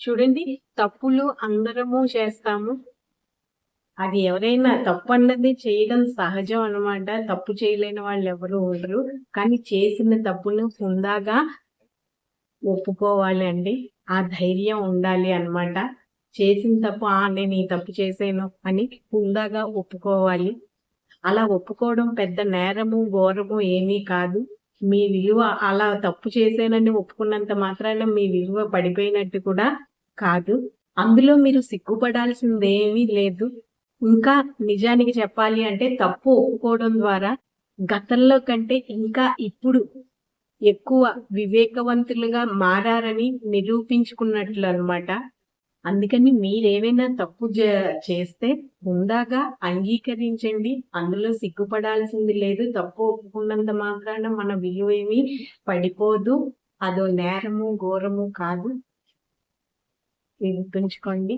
చూడండి తప్పులు అందరము చేస్తాము. అది ఎవరైనా తప్పు అన్నది చేయడం సహజం అనమాట తప్పు చేయలేని వాళ్ళు ఎవరు ఉండరు. కానీ చేసిన తప్పును హుందాగా ఒప్పుకోవాలి అండి ఆ ధైర్యం ఉండాలి అనమాట చేసిన తప్పు ఆ నేను ఈ తప్పు చేశాను అని హుందాగా ఒప్పుకోవాలి. అలా ఒప్పుకోవడం పెద్ద నేరము ఘోరము ఏమీ కాదు. మీ విలువ అలా తప్పు చేశానని ఒప్పుకున్నంత మాత్రాన మీ విలువ పడిపోయినట్టు కూడా కాదు. అందులో మీరు సిగ్గుపడాల్సిందేమీ లేదు. ఇంకా నిజానికి చెప్పాలి అంటే తప్పు ఒప్పుకోవడం ద్వారా గతంలో కంటే ఇంకా ఇప్పుడు ఎక్కువ వివేకవంతులుగా మారారని నిరూపించుకున్నట్లు అనమాట అందుకని మీరేమైనా తప్పు చేస్తే హుందాగా అంగీకరించండి. అందులో సిగ్గుపడాల్సింది లేదు. తప్పు ఒప్పుకున్నంత మాత్రాన మన విలువ ఏమీ పడిపోదు. అదో నేరము ఘోరము కాదు. ఇది గుర్తుంచుకోండి